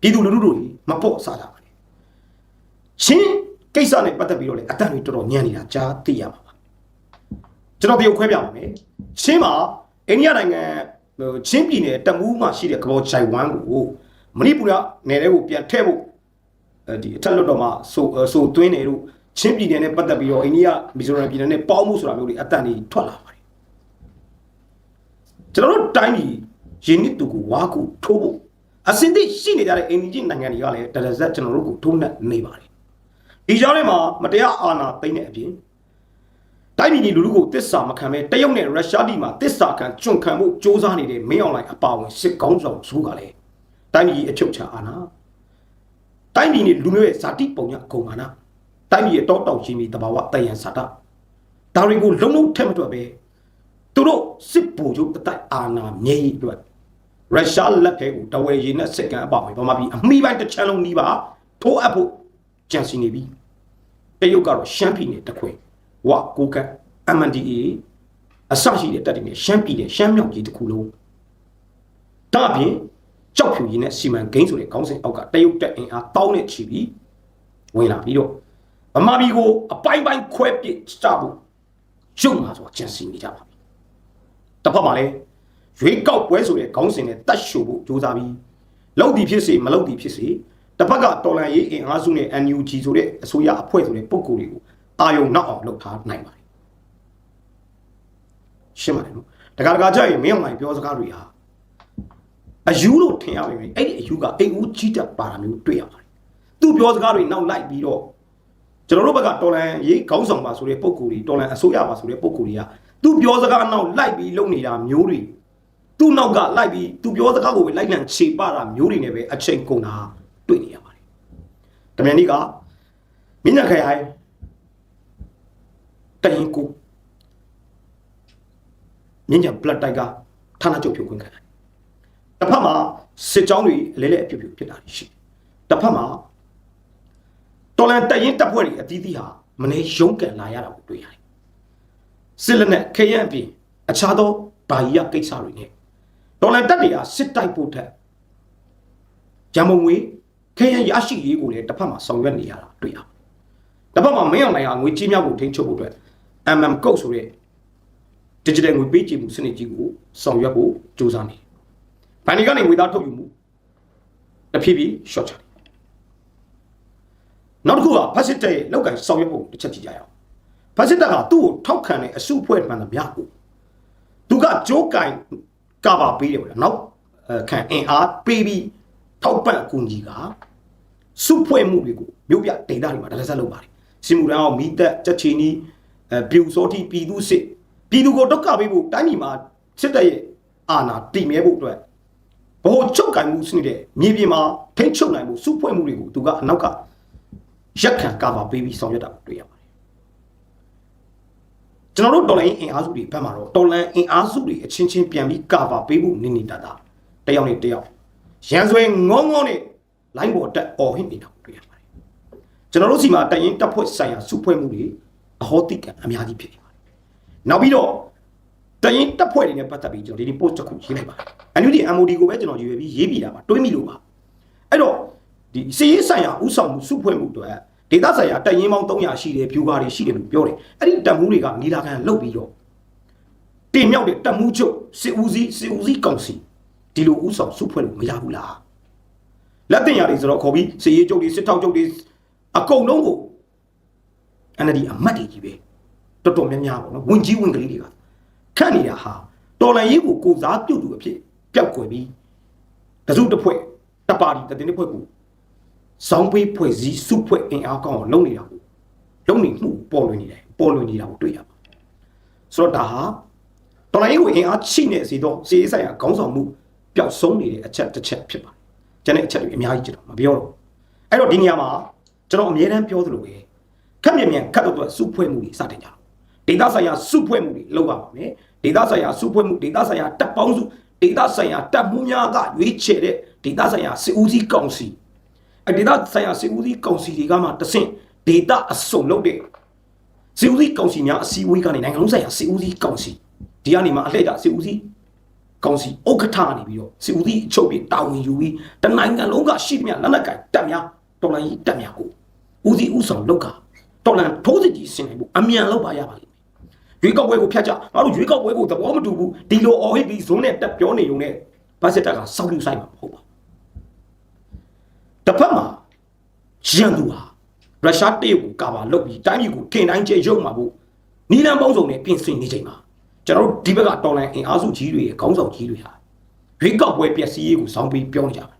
ပြည်သူလူထုတို့မပေါ့ဆာကြပါနဲ့ချင်း ကိစ္စနဲ့ပတ်သက်ပြီးတော့လေအတန်တွေတော်တော်ညံ့နေတာကြားသိရမှာပါကျွန်တော်တရုတ်ခွဲပြပါမယ်ချင်းမှာအိန္ဒိယနိုင်ငံဟိုချင်းပြည်နယ်တမူးမှာရှိတဲ့ကဘောချိုင်ဝမ်ကိုမဏိပူရနယ်ထဲကိုပြန်ထည့်ဖို့အဲဒီအထက်လွတ်တော်မှာဆိုဆိုသွင်းတယ်လို့ချင်းပြည်နယ်နဲ့ပတ်သက်ပြီးတော့အိန္ဒိယမီဇိုရမ်ပြည်နယ်နဲ့ပေါင်းမှုဆိုတာမျိုးတွေအတန်တွေထွက်လာပါတယ်ကျွန်တော်တို့တိုင်းပြည်ရင်းနှီးသူကိုဝါကူထိုးဖို့အစင်းသိရှိနေကြတဲ့အိန္ဒိယနိုင်ငံတွေကလည်းတရဇက်ကျွန်တော်တို့ကိုထိုးနှက်နေပါတယ် ဒီကြောင်းထဲမှာမတရားအာဏာသိမ်းတဲ့အပြင်တိုင်းပြည်လူလူကိုတစ္ဆာမခံပဲတရုတ်နဲ့ရုရှားပြည်မှာတစ္ဆာခံကျွန့်ခံမှုစ조사နေတဲ့မင်းအောင်လှိုင်အပါအဝင်စစ်ကောင်းဆောင်စုကလည်းတိုင်းပြည်အချုပ်ချာအာဏာတိုင်းပြည်နဲ့လူမျိုးရဲ့ဇာတိပုံညအကုန်မာနတိုင်းပြည်ရဲ့တောတောက်ချင်းပြီးတဘာဝတယံဇာတာဒါတွေကိုလုံးလုံးထက်မတွက်ပဲသူတို့စစ်ဗိုလ်ချုပ်အတိုက်အာဏာမြဲရေးအတွက်ရုရှားလက်ထဲကိုတဝယ်ရည်နဲ့စစ်ကန်အပါအဝင်ဗမာပြည်အမိပိုင်းတစ်ချမ်းလုံးနီးပါထိုးအပ်ဖို့ကြံစီနေပြီ တရုတ်ကတော့ရှမ်းပြည်နယ်တစ်ခွင်ဝကိုကတ် MNDA အစရှိတဲ့တပ်တွေနဲ့ရှမ်းပြည်နယ်ရှမ်းမြောက်ကြီးတစ်ခုလုံးဒါအပြင်ကြောက်ဖြူကြီးနဲ့စီမံကိန်းဆိုတဲ့ခေါင်းစဉ်အောက်ကတရုတ်တပ်အင်အားတောင်းနဲ့ချီပြီးဝင်လာပြီးတော့ဗမာပြည်ကိုအပိုင်းပိုင်းခွဲပစ်ချဖို့ရုပ်မှာဆိုကြံစီနေကြပါပြီတစ်ဖက်မှာလည်းရွေးကောက်ပွဲဆိုတဲ့ခေါင်းစဉ်နဲ့တတ်ရှို့ဖို့ကြိုးစားပြီးလောက်တီဖြစ်စေမလောက်တီဖြစ်စေ တစ်ဖက်ကတော်လန်ရေးအင်အားစုနဲ့ NUG ဆိုတဲ့အစိုးရအဖွဲ့ဆိုတဲ့ပုံကိုယ်တွေကိုအာယုံနောက်အောင်လုပ်ထားနိုင်ပါတယ်ရှင်းပါတယ်နော်တခါတခါကြရင်မင်းအောင်နိုင်ပြောစကားတွေဟာအယူလို့ထင်ရပါမယ်အဲ့ဒီအယူကအိမ်ဦးကြီးတက်ပါတာမျိုးတွေ့ရပါတယ်သူပြောစကားတွေနောက်လိုက်ပြီးတော့ကျွန်တော်တို့ဘက်ကတော်လန်ရေးခေါင်းဆောင်ပါဆိုတဲ့ပုံကိုယ်တွေတော်လန်အစိုးရပါဆိုတဲ့ပုံကိုယ်တွေကသူပြောစကားနောက်လိုက်ပြီးလုပ်နေတာမျိုးတွေသူ့နောက်ကလိုက်ပြီးသူပြောစကားကိုပဲလိုက်လံခြေပတာမျိုးတွေနဲ့ပဲအချိန်ကုန်တာ တွေ့နေရပါတယ်တမန်ကြီးကမြင်းညခရိုင်တရင်ကိုမြင်းညဘလက်တိုက်ကဌာနချုပ်ဖြုတ်ခွင့်ခံတယ်တစ်ဖက်မှာစစ်ကြောင်းတွေအလဲလဲအပြုတ်ပြုတ်ဖြစ်တာရှိတယ်တစ်ဖက်မှာတော်လန်တရင်တပ်ဖွဲ့တွေအသီးသီးဟာမနေရုံးကန်လာရတာကိုတွေ့ရတယ်စစ်လက်နဲ့ခရမ်းပြင်အခြားသောဘာကြီးရကိစ္စတွေနဲ့တော်လန်တပ်တွေကစစ်တိုက်ဖို့ထက်ဂျမုံငွေ ခရမ်းရရှိရေးကိုလည်းတစ်ဖက်မှာဆောင်ရွက်နေရတာတွေ့ရတယ်တစ်ဖက်မှာမင်းအောင်နိုင်ဟာငွေကြီးများကိုထိန်းချုပ်ဖို့အတွက် MM ကုတ်ဆိုတဲ့ digital ငွေပေးချေမှုစနစ်ကြီးကိုဆောင်ရွက်ဖို့ကြိုးစားနေတယ်။ဘဏ်တွေကနေငွေသားထုတ်ယူမှုတဖြည်းဖြည်း short ချတယ်။နောက်တစ်ခုကဖက်စစ်တပ်ရဲ့လောက်ကန်ဆောင်ရွက်ဖို့တစ်ချက်ကြည့်ကြရအောင်။ဖက်စစ်တပ်ကသူ့ကိုထောက်ခံတဲ့အစုအဖွဲ့မှန်သမျှကိုသူကကြိုးကင်ကာပါပေးတယ်ဗျာ။နောက်ခံအင်အားပေးပြီးထောက်ပံ့အကူအညီက စုဖွဲ့မှုတွေကိုမြို့ပြဒေသတွေမှာတရက်ဆက်လုပ်ပါတယ်။စင်မူရန်အောင်မိသက်ချက်ချီနီအဲပြူစောတိပြည်သူစစ်ပြည်သူကိုဒုက္ခပေးဖို့တိုင်းပြည်မှာစစ်တပ်ရဲ့အာဏာတည်မြဲဖို့အတွက်ဘ ਹੁ ချုပ်ကင်မှုစနစ်တဲ့မြေပြင်မှာထိန်းချုပ်နိုင်မှုစုဖွဲ့မှုတွေကိုသူကအနောက်ကရက်ခံကာပါပေးပြီးဆောင်ရွက်တာကိုတွေ့ရပါတယ်ကျွန်တော်တို့တော်လိုင်းအင်အားစုတွေဘက်မှာတော့တော်လန်အင်အားစုတွေအချင်းချင်းပြန်ပြီးကာပါပေးဖို့နေနေတာတာတယောက်နဲ့တယောက်ရန်ဆွဲငုံငုံနဲ့ လိုင်းပေါ်တက်အော်ဟစ်နေတာကိုတွေ့ရပါတယ်ကျွန်တော်တို့စီမှာတရင်တပ်ဖွဲ့ဆိုင်ရာစုဖွဲ့မှုတွေအဟောတိကံအများကြီးဖြစ်နေပါတယ်နောက်ပြီးတော့တရင်တပ်ဖွဲ့တွေနဲ့ပတ်သက်ပြီးကျွန်တော်ဒီနေ့ post တစ်ခုရေးလိုက်ပါတယ်အန်ယူဒီ MOD ကိုပဲကျွန်တော်ရွေးပြီးရေးပြီးတာပါတွေးမိလို့ပါအဲ့တော့ဒီစီရေးဆိုင်ရာဥဆောင်မှုစုဖွဲ့မှုတွေဒေတာဆိုင်ရာတရင်ပေါင်း300ရှိတယ်ဖြူကားတွေရှိတယ်လို့ပြောတယ်အဲ့ဒီတပ်မှုတွေကနီလာခံလုတ်ပြီးတော့တင်မြောက်တဲ့တပ်မှုချုပ်စစ်ဦးစီးစစ်ဦးစီးကောင်စီဒီလိုဥဆောင်စုဖွဲ့လို့မရဘူးလား လက်တင်ရတွေဆိုတော့ခေါ်ပြီးစီရေးချုပ်တွေစစ်ထောက်ချုပ်တွေအကုန်လုံးကို NLD အမတ်တွေကြီးပဲတော်တော်များများပေါ့နော်ဝင်ကြီးဝင်ကလေးတွေကခန့်နေတာဟာတော်လန်ရေးကိုကိုစားပြုတ်သူအဖြစ်ပျောက်ကွယ်ပြီးတစုတစ်ဖွဲ့တပါတီတတင်တစ်ဖွဲ့ကိုစောင်းပေးဖွဲ့စည်းစုဖွဲ့အင်အားကောင်းအောင်လုပ်နေတာကိုလုပ်နေမှုပေါ်လွင်နေတယ်ပေါ်လွင်နေတာကိုတွေ့ရပါတယ်ဆိုတော့ဒါဟာတော်လန်ရေးကိုအင်အားချိနေစီတော့စီရေးဆိုင်ရာခေါင်းဆောင်မှုပျောက်ဆုံးနေတဲ့အချက်တစ်ချက်ဖြစ်ပါတယ် ကျန်တဲ့အချက်တွေအများကြီးကျွန်တော်မပြောတော့အဲ့တော့ဒီနေရာမှာကျွန်တော်အမြဲတမ်းပြောသလိုပဲခက်မြင်မြန်ခတ်တော့စုဖွဲ့မှုတွေစတင်ကြတော့ဒေတာဆိုင်ရာစုဖွဲ့မှုတွေလုပ်ရပါမယ်ဒေတာဆိုင်ရာစုဖွဲ့မှုဒေတာဆိုင်ရာတပ်ပေါင်းစုဒေတာဆိုင်ရာတပ်မှုများကရွေးချယ်တဲ့ဒေတာဆိုင်ရာစစ်ဦးစီးကောင်စီအဒေတာဆိုင်ရာစစ်ဦးစီးကောင်စီတွေကမှတဆင့်ဒေတာအစုံလုပ်တဲ့စစ်ဦးစီးကောင်စီများအစည်းအဝေးကနေနိုင်ငံလုံးဆိုင်ရာစစ်ဦးစီးကောင်စီဒီကနေမှအလှည့်ကျစစ်ဦးစီး ကောင်စီဥက္ကဋ္ဌကနေပြီးတော့စီဦးစီးအချုပ်ပြီးတာဝန်ယူပြီးတနိုင်ငံလုံးကရှိသမျှလက်နက်ကင်တပ်များတော်လိုင်းကြီးတပ်များကိုဦးစီးဦးဆောင်လောက်ကတော်လန်ထိုးစစ်ကြီးဆင်နိုင်ဖို့အမြန်လောက်ပါရပါလိမ့်မယ်ရွေးကောက်ပွဲကိုဖျက်ကြငါတို့ရွေးကောက်ပွဲကိုသဘောမတူဘူးဒီလိုအော်ဟစ်ပြီးဇုံးနဲ့တက်ပြောနေုံနဲ့ဗတ်စစ်တပ်ကစောက်လူဆိုင်မှာမဟုတ်ပါဘူးတစ်ဖက်မှာရန်သူဟာရုရှားတရုတ်ကိုကာဗာလုပ်ပြီးတိုင်းပြည်ကိုခင်တိုင်းကျရုံမှာဖို့နီလန်ပေါင်းစုံနဲ့ပြင်ဆင်နေချိန်မှာ ကျွန်တော်တို့ဒီဘက်ကတော်လိုင်းအင်အားစုကြီးတွေရဲ့ခေါင်းဆောင်ကြီးတွေဟာရွေးကောက်ပွဲပျက်စီးရေးကိုစောင်းပြီးပြောနေကြတယ်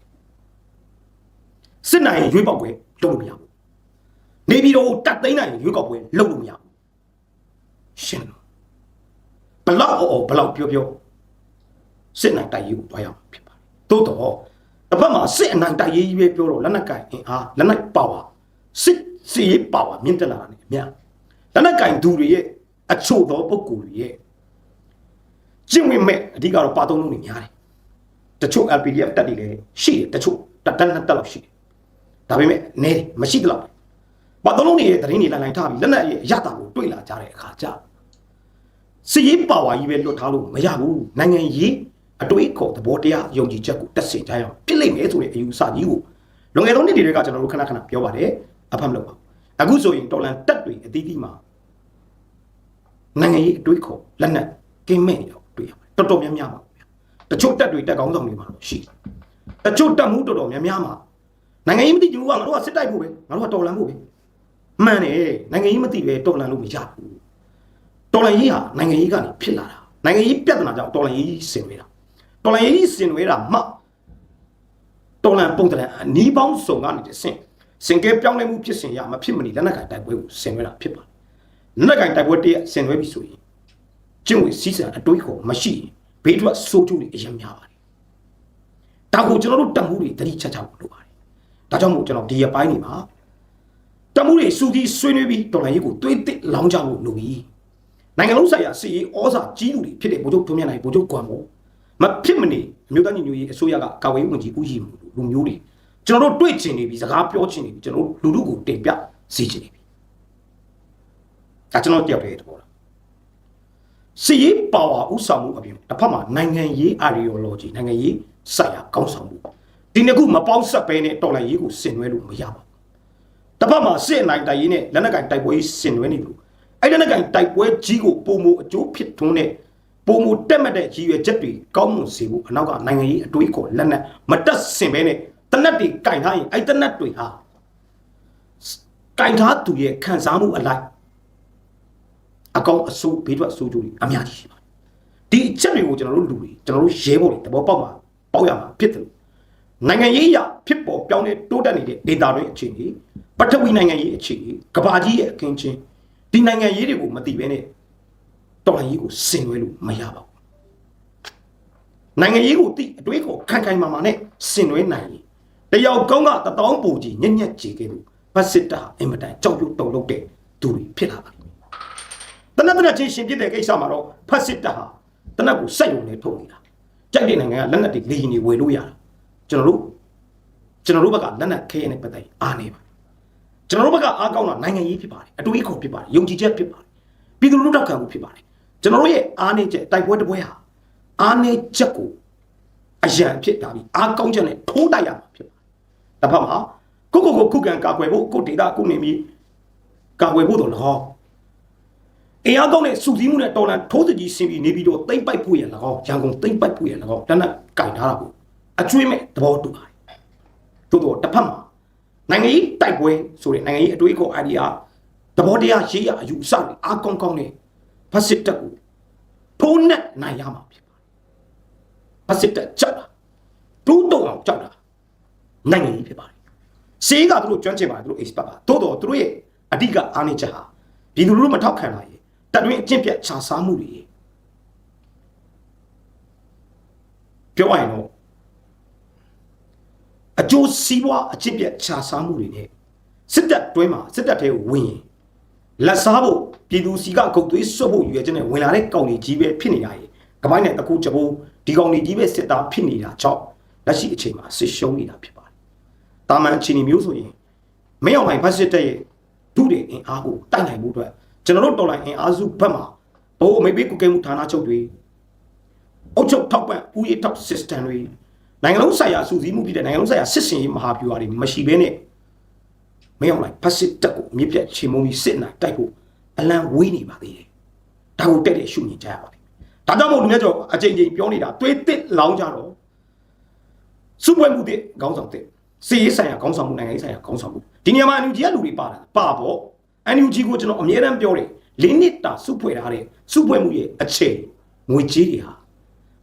စစ်နိုင်ရင်ရွေးကောက်ပွဲလုပ်လို့မရဘူးနေပြည်တော်ကိုတတ်သိမ်းနိုင်ရင်ရွေးကောက်ပွဲလုပ်လို့မရဘူးရှင်းလို့ဘလောက်အော်ဘလောက်ပြောပြောစစ်နိုင်တိုက်ရေးကိုတွားရမှာဖြစ်ပါတယ်သို့တော့တစ်ဖက်မှာစစ်အနိုင်တိုက်ရေးကြီးပဲပြောတော့လက်နက်ကင်အင်အားလက်နက်ပါဝါစစ်စီရေးပါဝါမြင့်တက်လာတာ ਨੇ အများလက်နက်ကင်သူတွေရဲ့အချို့သောပုဂ္ဂိုလ်တွေရဲ့ ကျင့်ဝင်မဲ့အဓိကတော့ပါသုံးလုံးတွေများတယ်တချို့ LPDF တက်တွေလည်းရှိတယ်တချို့တက်တက်တက်လောက်ရှိတယ်ဒါပေမဲ့နည်းတယ်မရှိတော့ပါသုံးလုံးတွေရဲ့သတင်းတွေလိုင်းလိုင်းထားပြီးလက်နက်ရဲ့အရတာကိုတွေ့လာကြတဲ့အခါကျစီရေးပါဝါကြီးပဲလွတ်ထားလို့မရဘူးနိုင်ငံရေးအတွေးခေါ်သဘောတရားယုံကြည်ချက်ကိုတက်ဆင်ကြရအောင်ပြစ်လိုက်မယ်ဆိုတဲ့အယူဆကြီးကိုလွန်ခဲ့သောနှစ်တွေကကျွန်တော်တို့ခဏခဏပြောပါတယ်အဖတ်မလုပ်ပါဘူးအခုဆိုရင်တော်လန်တက်တွေအသီးသီးမှာနိုင်ငံရေးအတွေးခေါ်လက်နက်ကင်းမဲ့နေတော့ တွေ့ရပါတယ်တော်တော်များများပါဗျာတချို့တက်တွေတက်ကောင်းဆောင်တွေမှာတော့ရှိတချို့တက်မှုတော်တော်များများမှာနိုင်ငံရေးမသိကြဘူးကငါတို့ကစစ်တိုက်ဖို့ပဲငါတို့ကတော်လန်ဖို့ပဲမှန်တယ်နိုင်ငံရေးမသိပဲတော်လန်လို့မရဘူးတော်လန်ရေးဟာနိုင်ငံရေးကနေဖြစ်လာတာနိုင်ငံရေးပြဿနာကြောင့်တော်လန်ရေးဆင်ဝေးတာတော်လန်ရေးဆင်ဝေးတာမှတော်လန်ပုံတရံအနီးပေါင်းစုံကနေတဆင့်စင်ကဲပြောင်းလဲမှုဖြစ်စဉ်ရမဖြစ်မနေလက်နက်ကင်တိုက်ပွဲကိုဆင်ဝေးတာဖြစ်ပါတယ်လက်နက်ကင်တိုက်ပွဲတည်းဆင်ဝေးပြီဆိုရင် ကျင့်ဝတ်စည်းစံအတွေးခေါ်မရှိရင်ဘေးထွက်ဆိုးကျိုးတွေအရင်များပါတယ်ဒါကိုကျွန်တော်တို့တမှုတွေတတိချက်ချဖို့လိုပါတယ်ဒါကြောင့်မို့ကျွန်တော်ဒီရပိုင်းနေမှာတမှုတွေစူကြီးဆွေးနွေးပြီးတော်လိုင်းရေးကိုတွေးတစ်လောင်းကြဖို့လိုပြီနိုင်ငံလုံးဆိုင်ရာစီရေးဩဇာကြီးလူတွေဖြစ်တဲ့ဗိုလ်ချုပ်ထွန်းမြတ်နိုင်ဗိုလ်ချုပ်ကွမ်မို့မဖြစ်မနေအမျိုးသားညီညွတ်ရေးအစိုးရကကာဝေးဝင်ကြီးဦးရှိမှုလူမျိုးတွေကျွန်တော်တို့တွေ့ချင်နေပြီစကားပြောချင်နေပြီကျွန်တော်တို့လူလူကိုတင်ပြစီချင်နေပြီဒါကျွန်တော်တယောက်တည်းသဘောလား စီရေးပါဝါဥဆောင်မှုအပြင်တစ်ဖက်မှာနိုင်ငံရေး ideology နိုင်ငံရေးဆိုင်ရာကောင်းဆောင်မှုဒီနှစ်ခုမပေါင်းဆက်ဘဲနဲ့တော်လှန်ရေးကိုဆင်နွှဲလို့မရပါဘူးတစ်ဖက်မှာစစ်အနိုင်တိုက်ရေးနဲ့လက်နက်ကင်တိုက်ပွဲဆင်နွှဲနေလို့အဲ့လက်နက်ကင်တိုက်ပွဲကြီးကိုပုံမအကျိုးဖြစ်ထွန်းတဲ့ပုံမတက်မှတ်တဲ့ရည်ရွယ်ချက်တွေကောင်းမွန်စေဖို့အနောက်ကနိုင်ငံရေးအတွေးခေါ်လက်နက်မတက်ဆင်ဘဲနဲ့တနက်တွေကင်ထားရင်အဲ့တနက်တွေဟာကင်ထားသူရဲ့ခံစားမှုအလိုက် အကောင်အဆိုးဘေးထွက်အဆိုးကျိုးတွေအများကြီးရှိပါတယ်ဒီအချက်တွေကိုကျွန်တော်တို့လူတွေကျွန်တော်တို့ရဲဘော်တွေတဘောပေါက်မှာပေါက်ရမှာဖြစ်တယ်လို့နိုင်ငံရေးအရဖြစ်ပေါ်ပြောင်းလဲတိုးတက်နေတဲ့ဒေတာတွေအခြေအနေပထဝီနိုင်ငံရေးအခြေအနေကဘာကြီးရဲ့အခင်းချင်းဒီနိုင်ငံရေးတွေကိုမသိဘဲနဲ့တော်လှန်ရေးကိုဆင်နွှဲလို့မရပါဘူးနိုင်ငံရေးကိုသိအတွေးကိုခိုင်ခိုင်မာမာနဲ့ဆင်နွှဲနိုင်ရင်တယောက်ကောင်းကတတောင်းပူကြီးညက်ညက်ကြည်ခဲ့လို့ဗတ်စစ်တာအင်မတန်ကြောက်ရွံ့တုန်လို့တဲ့သူတွေဖြစ်လာပါလိမ့်မယ် တနက်တနက်ချင်းရှင်ဖြစ်တဲ့ကိစ္စမှာတော့ဖတ်စစ်တာဟာတနက်ကိုစက်ရုံနဲ့ထုတ်နေတာကြိုက်တဲ့နိုင်ငံကလက်နက်တွေလေရင်တွေဝယ်လို့ရတာကျွန်တော်တို့ကျွန်တော်တို့ဘက်ကလက်နက်ခဲရတဲ့ပတ်သက်အားနေပါကျွန်တော်တို့ဘက်ကအားကောင်းတာနိုင်ငံရေးဖြစ်ပါတယ်အတွေးခေါ်ဖြစ်ပါတယ်ယုံကြည်ချက်ဖြစ်ပါတယ်ပြည်သူလူထုထောက်ခံမှုဖြစ်ပါတယ်ကျွန်တော်တို့ရဲ့အားနေချက်တိုက်ပွဲတစ်ပွဲဟာအားနေချက်ကိုအရန်ဖြစ်တာပြီးအားကောင်းချက်နဲ့ထိုးတိုက်ရမှာဖြစ်ပါတယ်တစ်ဖက်မှာကိုကိုကိုခုခံကာကွယ်ဖို့ကိုဒေတာကိုနေပြီးကာကွယ်ဖို့တော့၎င်း အင်အားကောင်းတဲ့စုစည်းမှုနဲ့တော်လန်ထိုးစစ်ကြီးဆင်ပြီးနေပြီးတော့တိမ့်ပိုက်ဖို့ရ၎င်းရန်ကုန်တိမ့်ပိုက်ဖို့ရ၎င်းတနက်ကင်ထားတာကိုအကျွေးမဲ့သဘောတူပါတယ်သို့တော့တစ်ဖက်မှာနိုင်ငံရေးတိုက်ပွဲဆိုတဲ့နိုင်ငံရေးအတွေးအခေါ် idea သဘောတရားရေးရအယူအဆတွေအားကောင်းကောင်းနဲ့ဖတ်စစ်တက်ကိုဖုံးနဲ့နိုင်ရမှာဖြစ်ပါတယ်ဖတ်စစ်တက်ကြောက်တာဒူးတော့အောင်ကြောက်တာနိုင်ငံရေးဖြစ်ပါတယ်စေးကသူတို့ကျွမ်းကျင်ပါတယ်သူတို့ expert ပါသို့တော့သူတို့ရဲ့အဓိကအားနည်းချက်ဟာပြည်သူလူထုမထောက်ခံတာရေ တက်တွင်းအကျင့်ပြတ်ခြားစားမှုတွေရေပြောရရင်တော့အကျိုးစီးပွားအကျင့်ပြတ်ခြားစားမှုတွေနဲ့စစ်တပ်တွင်းမှာစစ်တပ်ထဲကိုဝင်ရင်လက်စားဖို့ပြည်သူစီကဂုတ်သွေးစွတ်ဖို့ရွေချက်နဲ့ဝင်လာတဲ့ကောင်တွေကြီးပဲဖြစ်နေတာရေကမိုင်းနဲ့တကူချပိုးဒီကောင်တွေကြီးပဲစစ်သားဖြစ်နေတာကြောင့်လက်ရှိအချိန်မှာစစ်ရှုံးနေတာဖြစ်ပါတယ်တာမန်အခြေအနေမျိုးဆိုရင်မင်းအောင်နိုင်ဖတ်စစ်တဲ့ရဲ့ဒုတွေအင်အားကိုတိုက်နိုင်မှုအတွက် ကျွန်တော်တို့တော်လိုင်းအင်အားစုဘက်မှာဘိုးအမေပေးကုကဲမှုဌာနချုပ်တွေအုတ်ချုပ်ထောက်ပံ့ဥယျာဉ်ထောက် system တွေနိုင်ငံလုံးဆိုင်ရာစူးစီးမှုဖြစ်တဲ့နိုင်ငံလုံးဆိုင်ရာစစ်စင်ရေးမဟာဗျူဟာတွေမရှိဘဲနဲ့မင်းအောင်လိုက်ဖက်စစ်တက်ကိုအမြင့်ပြတ်ချေမှုန်းပြီးစစ်နိုင်တိုက်ဖို့အလံဝေးနေပါသေးတယ်ဒါကိုတက်တဲ့ရှုမြင်ကြရပါလိမ့်မယ်ဒါကြောင့်မို့လူမျိုးကျော်အချိန်ချင်းပြောနေတာတွေးတစ်လောင်းကြတော့စုပွဲမှုတဲ့ခေါင်းဆောင်တဲ့စီရေးဆိုင်ရာခေါင်းဆောင်မှုနိုင်ငံရေးဆိုင်ရာခေါင်းဆောင်မှုဒီနေရာမှာ NUG ကလူတွေပါတာပါပေါ့ NUG ကိုကျွန်တော်အမြဲတမ်းပြောတယ်လေးနှစ်တာစုဖွဲ့ထားတဲ့စုဖွဲ့မှုရဲ့အချိန်ငွေကြေးတွေဟာ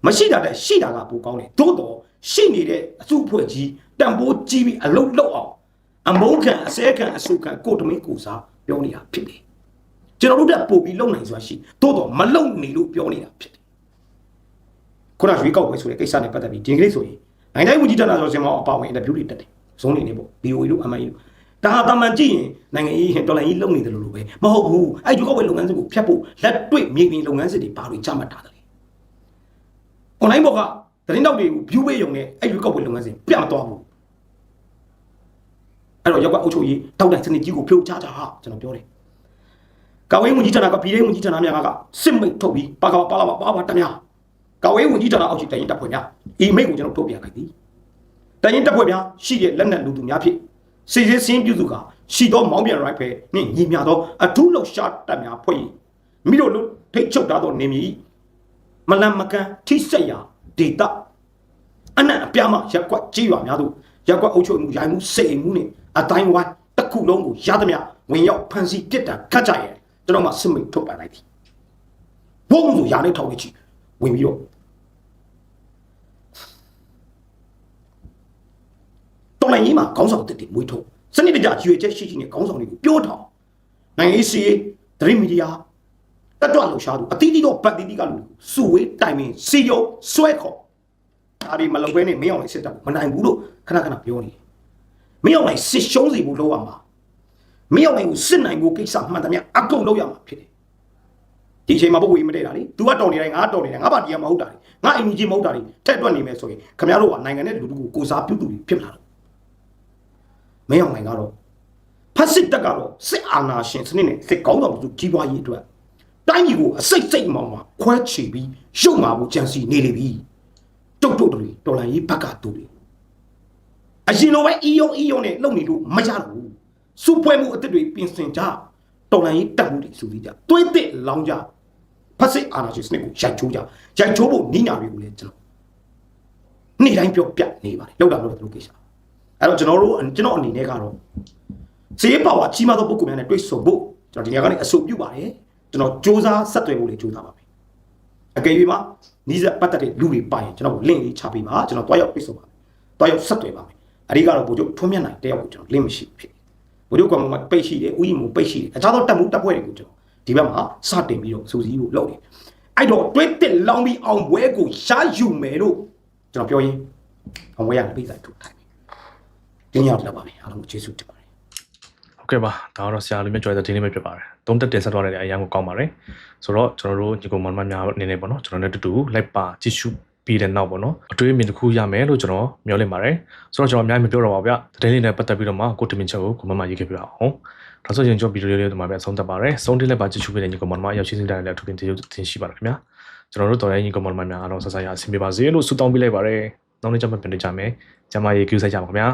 မရှိတာတဲ့ရှိတာကပိုကောင်းတယ်သို့တော့ရှိနေတဲ့အစုအဖွဲ့ကြီးတန်ဖိုးကြီးပြီးအလုတ်လောက်အောင်အမုန်းခံအစဲခံအဆုခံကိုယ်တမင်းကိုစားပြောနေတာဖြစ်တယ်ကျွန်တော်တို့ကပို့ပြီးလုံနိုင်စွာရှိသို့တော့မလုံနေလို့ပြောနေတာဖြစ်တယ်ခုနရွေးကောက်ပွဲဆိုတဲ့ကိစ္စနဲ့ပတ်သက်ပြီးဒီကနေ့ဆိုရင်နိုင်ငံတိုင်းဝန်ကြီးဌာနဆိုစင်မောအပါဝင်အင်တာဗျူးတွေတက်တယ်ဇုံးနေနေပေါ့ BOE တို့ MI တို့ ဒါဟာတာမန်ကြည့်ရင်နိုင်ငံရေးတော်လိုင်းကြီးလုံနေတယ်လို့ပဲမဟုတ်ဘူးအဲ့ဒီကောက်ပွဲလုပ်ငန်းစဉ်ကိုဖျက်ဖို့လက်တွေ့မြေပြင်လုပ်ငန်းစဉ်တွေဘာတွေချမှတ်ထားတယ် online ဘောကသတင်းတောက်တွေကို view ပေးရုံနဲ့အဲ့ဒီကောက်ပွဲလုပ်ငန်းစဉ်ပြမသွားဘူးအဲ့တော့ရောက်ကအုပ်ချုပ်ရေးတောက်တိုင်စနစ်ကြီးကိုဖြိုချကြဟာကျွန်တော်ပြောတယ်ကာဝေးဝန်ကြီးဌာနကပြည်ထောင်ဝန်ကြီးဌာနများကစစ်မိတ်ထုတ်ပြီးပါကပါလာပါပါပါတများကာဝေးဝန်ကြီးဌာနအောက်ရှိတိုင်ရင်တပ်ဖွဲ့များအီမိတ်ကိုကျွန်တော်ထုတ်ပြန်လိုက်သည်တိုင်ရင်တပ်ဖွဲ့များရှိတဲ့လက်နက်လူသူများဖြစ် စီစစ်စင်းပြုစုကရှိသောမောင်းပြန်ရိုက်ဖဲနှင့်ညီမြသောအထူးလှရှားတပ်များဖွဲ့၏မိတို့လူထိတ်ချုပ်ထားသောနေမည်မလန်မကန်ထိစက်ရာဒေတာအနံ့အပြားမှရက်ကွက်ကြီးရွာများတို့ရက်ကွက်အုပ်ချုပ်မှုရိုင်းမှုစိတ်မှုနဲ့အတိုင်းဝိုင်းတစ်ခုလုံးကိုရသမျှဝင်ရောက်ဖန်ဆီးပြစ်ဒဏ်ခတ်ကြရဲ့ကျွန်တော်မှစစ်မိတ်ထုတ်ပန်လိုက်သည်ဘုံဆိုရာနဲ့ထောက်နေချီဝင်ပြီးတော့ တော်လိုင်းကြီးမှာခေါင်းဆောင်တစ်တိမွေးထုတ်စနစ်တကျရွေချက်ရှိရှိနဲ့ခေါင်းဆောင်တွေကိုပြောထောင်နိုင်ငံရေးစီးဒရီမီဒီယာတက်တော့လှူရှားသူအတီးတီးတော့ဗတ်တီးတီးကလူစုဝေးတိုင်ပင်စီယုံဆွဲခေါ်ဒါဒီမလုပ်ဘဲနဲ့မင်းအောင်လိုက်စစ်တပ်မနိုင်ဘူးလို့ခဏခဏပြောနေတယ်မင်းအောင်လိုက်စစ်ရှုံးစီဖို့လုပ်ရမှာမင်းအောင်လိုက်ကိုစစ်နိုင်ဖို့ကိစ္စမှန်တယ်မြအကုန်လုပ်ရမှာဖြစ်တယ်ဒီအချိန်မှာပုဂ္ဂိုလ်ကြီးမတည့်တာလေ तू ကတော်နေတိုင်းငါတော်နေတယ်ငါပါတီကမဟုတ်တာလေငါအင်ဂျီမဟုတ်တာလေထက်တွက်နေမယ်ဆိုရင်ခင်ဗျားတို့ကနိုင်ငံနဲ့လူတို့ကိုကိုစားပြုသူတွေဖြစ်လာတော့ မင်းအောင်လိုက်ကတော့ဖက်စစ်တက်ကတော့စစ်အာဏာရှင်စနစ်နဲ့စစ်ကောင်းတော်သူကြီးပွားရေးအတွက်တိုင်းပြည်ကိုအစိတ်စိတ်မောင်မှာခွဲချေပြီးရှုံမာဖို့ကြံစီနေလေပြီတုတ်တုတ်တွေတော်လန်ရေးဘက်ကတူတယ်အရင်လိုပဲအီယုံအီယုံနဲ့လုံနေလို့မရတော့ဘူးစုပွဲမှုအစ်စ်တွေပြင်ဆင်ကြတော်လန်ရေးတက်မှုတွေဆိုပြီးကြတွေးတဲ့လောင်းကြဖက်စစ်အာဏာရှင်စနစ်ကိုရိုက်ချိုးကြရိုက်ချိုးဖို့နိညာတွေကိုလည်းကျွန်တော်နေ့တိုင်းပြောပြနေပါတယ်လောက်တာလို့တို့ကိစ္စ အဲ့တော့ကျွန်တော်တို့ကျွန်တော်အနေနဲ့ကတော့စေးပါဝါကြီးမားသောပုဂ္ဂိုလ်များနဲ့တွေ့ဆုံဖို့ကျွန်တော်ဒီညကနေအဆိုပြုပါတယ်ကျွန်တော်စူးစမ်းဆက်သွယ်ဖို့လေစူးစမ်းပါမယ်အကယ်၍မှာနီးစပ်ပတ်သက်တဲ့လူတွေပါရင်ကျွန်တော်လင့်လေးချပေးပါကျွန်တော်တွားရောက်ပြဆိုပါမယ်တွားရောက်ဆက်သွယ်ပါမယ်အဒီကတော့ဘိုလ်ချုပ်ထွန်းမြတ်နိုင်တယောက်ကိုကျွန်တော်လင့်မရှိဖြစ်ဘိုလ်ချုပ်ကမှမပိတ်ရှိတယ်ဥယျာဉ်မပိတ်ရှိတယ်အခြားသောတပ်မှုတပ်ဖွဲ့တွေကိုကျွန်တော်ဒီဘက်မှာစတင်ပြီးတော့စူးစီးဖို့လုပ်တယ်အဲ့တော့တွဲတက်လောင်းပြီးအောင်ပွဲကိုရှားယူမယ်လို့ကျွန်တော်ပြောရင်အောင်ပွဲရပြိဿထုတ်ထိုင် တယ်ဒီညောက်တော့ပါမယ်အားလုံးကိုကျေးဇူးတင်ပါတယ်ဟုတ်ကဲ့ပါဒါကတော့ဆရာလူမျိုးကျော်တဲ့ဒီနေ့ပဲဖြစ်ပါတယ်သုံးတက်တင်ဆက်သွားတဲ့အရာကိုကောင်းပါတယ်ဆိုတော့ကျွန်တော်တို့ညီကောင်မမများအနေနဲ့ပေါ့နော်ကျွန်တော်တို့တူတူလိုက်ပါကြည့်ရှုပြီးတဲ့နောက်ပေါ့နော်အတွေးအမြင်တစ်ခုရမယ်လို့ကျွန်တော်မျှော်လင့်ပါတယ်ဆိုတော့ကျွန်တော်အများကြီးမပြောတော့ပါဘူးဗျသတင်းလေးနဲ့ပတ်သက်ပြီးတော့မှကိုတင်မြင့်ချက်ကိုကိုမမရေးခဲ့ပြပါအောင်ဒါဆိုရင်ကျွန်တော်ဗီဒီယိုလေးတွေမှာပဲအဆုံးသတ်ပါတယ်ဆုံးတင်လိုက်ပါကြည့်ရှုပေးတဲ့ညီကောင်မမရောက်ရှိနေတဲ့လည်းအထူးတင်တင်ရှိပါတယ်ခင်ဗျာကျွန်တော်တို့တော်ရဲ့ညီကောင်မမများအားလုံးဆက်ဆံရအဆင်ပြေပါစေလို့ဆုတောင်းပေးလိုက်ပါတယ်နောက်နေ့ကျမှပြန်တွေ့ကြမယ်ကျမရေကူးဆိုင်ကြပါခင်ဗျာ